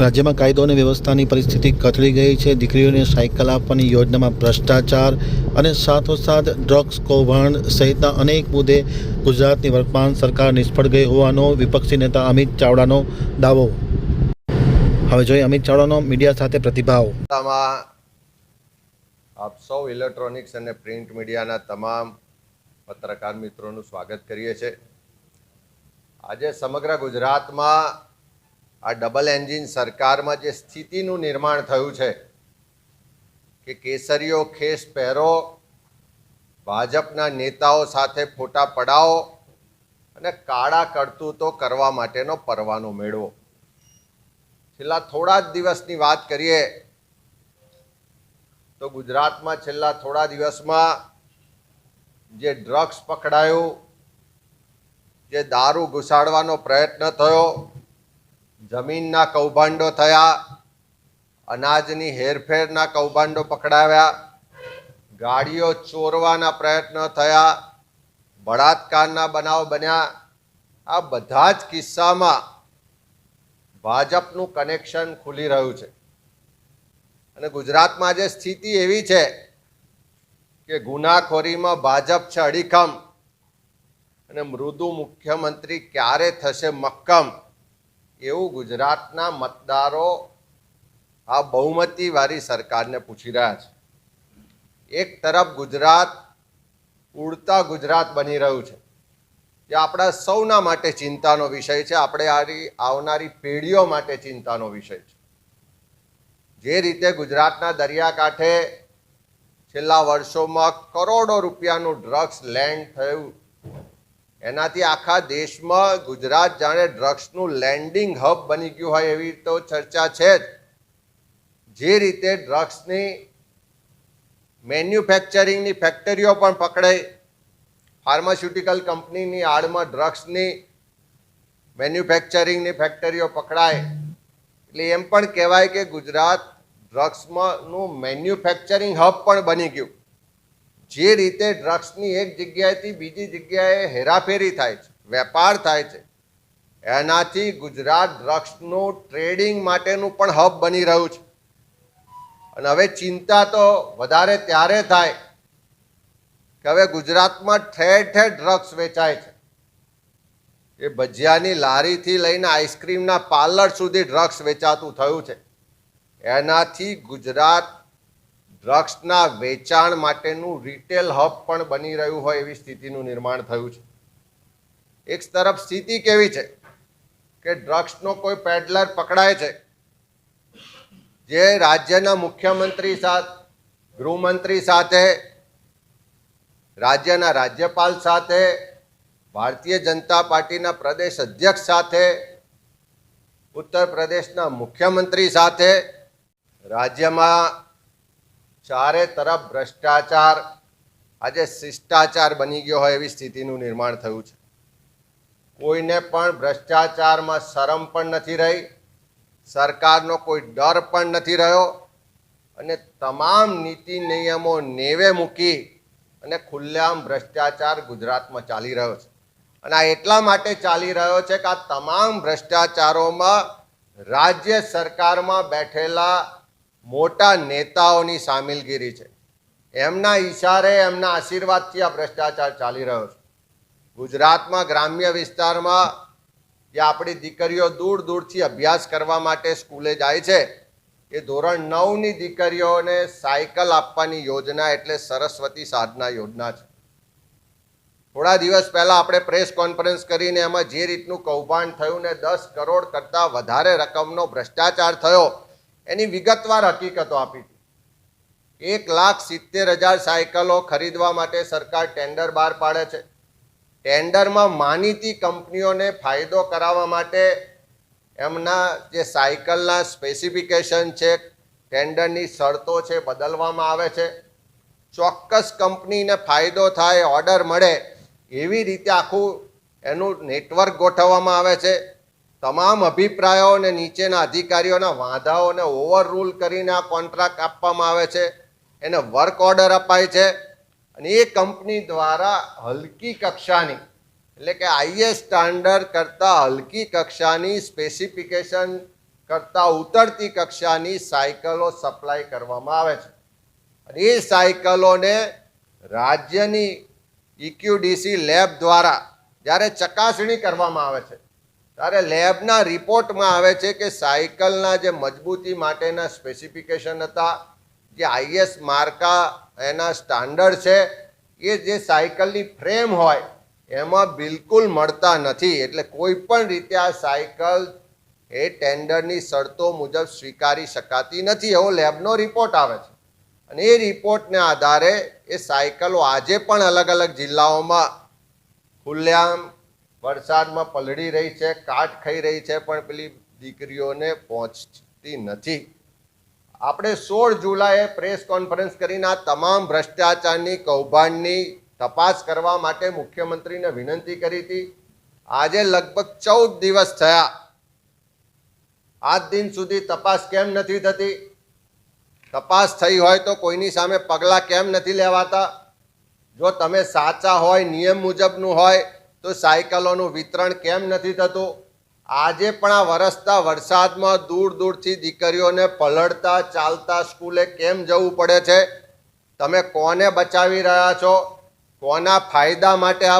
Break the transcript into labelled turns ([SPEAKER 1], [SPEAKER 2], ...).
[SPEAKER 1] રાજ્યમાં કાયદો અને વ્યવસ્થાની પરિસ્થિતિ કથળી ગઈ છે. દીકરીઓને સાયકલ આપવાની યોજનામાં ભ્રષ્ટાચાર અને સાથોસાથ ડ્રગ્સ કૌભાંડ સહિતના અનેક મુદ્દે ગુજરાતની વર્તમાન સરકાર નિષ્ફળ ગઈ હોવાનો વિપક્ષી નેતા અમિત ચાવડાનો દાવો. હવે જોઈએ અમિત ચાવડાનો મીડિયા સાથે પ્રતિભાવ.
[SPEAKER 2] આપ સૌ ઇલેક્ટ્રોનિક્સ અને પ્રિન્ટ મીડિયાના તમામ પત્રકાર મિત્રોનું સ્વાગત કરીએ છીએ. આજે સમગ્ર ગુજરાતમાં આ ડબલ એન્જિન સરકારમાં જે સ્થિતિનું નિર્માણ થયું છે કે કેસરીઓ, ખેસ પહેરો, ભાજપના નેતાઓ સાથે ફોટા પડાવો અને કાળા કરતૂતો કરવા માટેનો પરવાનો મેળવો. છેલ્લા થોડા જ દિવસની વાત કરીએ તો ગુજરાતમાં છેલ્લા થોડા દિવસમાં જે ડ્રગ્સ પકડાયું, જે દારૂ ઘુસાડવાનો પ્રયત્ન થયો જમીનના કૌભાંડો થયા, અનાજની હેરફેરના કૌભાંડો પકડાવ્યા, ગાડીઓ ચોરવાના પ્રયત્નો થયા, બળાત્કારના બનાવ બન્યા. આ બધા જ કિસ્સામાં ભાજપનું કનેક્શન ખુલી રહ્યું છે. અને ગુજરાતમાં આજે સ્થિતિ એવી છે કે ગુનાખોરીમાં ભાજપ છે અડીખમ અને મૃદુ મુખ્યમંત્રી ક્યારે થશે મક્કમ? એવું ગુજરાતના મતદારો આ બહુમતીવાળી સરકારને પૂછી રહ્યા છે. એક તરફ ગુજરાત ઉડતા ગુજરાત બની રહ્યું છે. જે આપણા સૌના માટે ચિંતાનો વિષય છે. આપણે આવનારી પેઢીઓ માટે ચિંતાનો વિષય છે. જે રીતે ગુજરાતના દરિયાકાંઠે છેલ્લા વર્ષોમાં કરોડો રૂપિયાનું ડ્રગ્સ લેન્ડ થયું એનાથી આખા દેશમાં ગુજરાત જાણે ડ્રગ્સનું લેન્ડિંગ હબ બની ગયું હોય એવી તો ચર્ચા છે જ. જે રીતે ડ્રગ્સની મેન્યુફેક્ચરિંગની ફેક્ટરીઓ પણ પકડાઈ ફાર્માસ્યુટિકલ કંપનીની આડમાં ડ્રગ્સની મેન્યુફેક્ચરિંગની ફેક્ટરીઓ પકડાય. એટલે એમ પણ કહેવાય કે ગુજરાત ડ્રગ્સમાંનું મેન્યુફેક્ચરિંગ હબ પણ બની ગયું. જે રીતે ડ્રગ્સની એક જગ્યાએથી બીજી જગ્યાએ હેરાફેરી થાય છે, વેપાર થાય છે, એનાથી ગુજરાત ડ્રગ્સનું ટ્રેડિંગ માટેનું પણ હબ બની રહ્યું છે. અને હવે ચિંતા તો વધારે ત્યારે થાય કે હવે ગુજરાતમાં ઠેર ઠેર ડ્રગ્સ વેચાય છે. એ ભજીયાની લારીથી લઈને આઈસ્ક્રીમના પાર્લર સુધી ડ્રગ્સ વેચાતું થયું છે. એનાથી ગુજરાત ડ્રગ્સના વેચાણ માટેનું રિટેલ હબ પણ બની રહ્યું હોય એવી સ્થિતિનું નિર્માણ થયું છે. એક તરફ સ્થિતિ કેવી છે કે ડ્રગ્સનો કોઈ પેડલર પકડાય છે, જે રાજ્યના મુખ્યમંત્રી સાથે ગૃહમંત્રી સાથે, રાજ્યના રાજ્યપાલ સાથે, ભારતીય જનતા પાર્ટીના પ્રદેશ અધ્યક્ષ સાથે, ઉત્તર પ્રદેશના મુખ્યમંત્રી સાથે, રાજ્યમાં ચારે તરફ ભ્રષ્ટાચાર. આજે શિષ્ટાચાર બની ગયો હોય એવી સ્થિતિનું નિર્માણ થયું છે. કોઈને પણ ભ્રષ્ટાચારમાં શરમ પણ નથી રહી. સરકારનો કોઈ ડર પણ નથી રહ્યો. અને તમામ નીતિ નિયમો નેવે મૂકી અને ખુલ્લેઆમ ભ્રષ્ટાચાર ગુજરાતમાં ચાલી રહ્યો છે. અને આ એટલા માટે ચાલી રહ્યો છે કે આ તમામ ભ્રષ્ટાચારોમાં રાજ્ય સરકારમાં બેઠેલા મોટા નેતાઓની સામેલગીરી છે. એમના ઈશારે એમના આશીર્વાદથી આ ભ્રષ્ટાચાર ચાલી રહ્યો છે. ગુજરાતમાં ગ્રામ્ય વિસ્તારમાં જે આપણી દીકરીઓ દૂર દૂરથી અભ્યાસ કરવા માટે સ્કૂલે જાય છે, એ ધોરણ નવની દીકરીઓને સાયકલ આપવાની યોજના એટલે સરસ્વતી સાધના યોજના છે. થોડા દિવસ પહેલાં આપણે પ્રેસ કોન્ફરન્સ કરીને એમાં જે રીતનું કૌભાંડ થયું ને દસ કરોડ કરતાં વધારે રકમનો ભ્રષ્ટાચાર થયો એની વિગતવાર હકીકતો આપી હતી. એક લાખ સિત્તેર હજાર સાયકલો ખરીદવા માટે સરકાર ટેન્ડર બહાર પાડે છે. ટેન્ડરમાં માનીતી કંપનીઓને ફાયદો કરાવવા માટે એમના જે સાયકલના સ્પેસિફિકેશન છે, ટેન્ડરની શરતો છે, બદલવામાં આવે છે. ચોક્કસ કંપનીને ફાયદો થાય, ઓર્ડર મળે એવી રીતે આખું એનું નેટવર્ક ગોઠવવામાં આવે છે. તમામ અભિપ્રાયો અને નીચેના અધિકારીઓના વાંધાઓને ઓવર રૂલ કરીને આ કોન્ટ્રાક્ટ આપવામાં આવે છે. એને વર્ક ઓર્ડર અપાય છે અને એ કંપની દ્વારા હલકી કક્ષાની, એટલે કે આઈએસ સ્ટાન્ડર્ડ કરતાં હલકી કક્ષાની સ્પેસિફિકેશન કરતાં ઉતરતી કક્ષાની સાયકલો સપ્લાય કરવામાં આવે છે. અને એ સાયકલોને રાજ્યની ઇક્યુડીસી લેબ દ્વારા જ્યારે ચકાસણી કરવામાં આવે છે ત્યારે લેબના રિપોર્ટમાં આવે છે કે સાયકલના જે મજબૂતી માટેના સ્પેસિફિકેશન હતા, જે આઈએસ માર્કા એના સ્ટાન્ડર્ડ છે, એ જે સાયકલની ફ્રેમ હોય, એમાં બિલકુલ મળતા નથી. એટલે કોઈ પણ રીતે આ સાયકલ એ ટેન્ડરની શરતો મુજબ સ્વીકારી શકાતી નથી. એવો લેબનો રિપોર્ટ આવે છે. અને એ રિપોર્ટને આધારે એ સાયકલો આજે પણ અલગ અલગ જિલ્લાઓમાં ખુલ્લેઆમ વરસાદમાં પલળી રહી છે, કાટ ખાઈ રહી છે, પણ પેલી દીકરીઓને પહોંચતી નથી. આપણે સોળ જુલાઈએ પ્રેસ કોન્ફરન્સ કરીને આ તમામ ભ્રષ્ટાચારની, કૌભાંડની તપાસ કરવા માટે મુખ્યમંત્રીને વિનંતી કરી હતી. આજે લગભગ ચૌદ દિવસ થયા. આજ દિન સુધી તપાસ કેમ નથી થતી? તપાસ થઈ હોય તો કોઈની સામે પગલાં કેમ નથી લેવાતા? જો તમે સાચા હોય, નિયમ મુજબનું હોય તો સાયકલોનું વિતરણ કેમ નથી થતું? આજે પણ આ વરસતા વરસાદમાં દૂર દૂરથી દીકરીઓને પલળતા ચાલતા સ્કૂલે કેમ જવું પડે છે? તમે કોને બચાવી રહ્યા છો? કોના ફાયદા માટે આ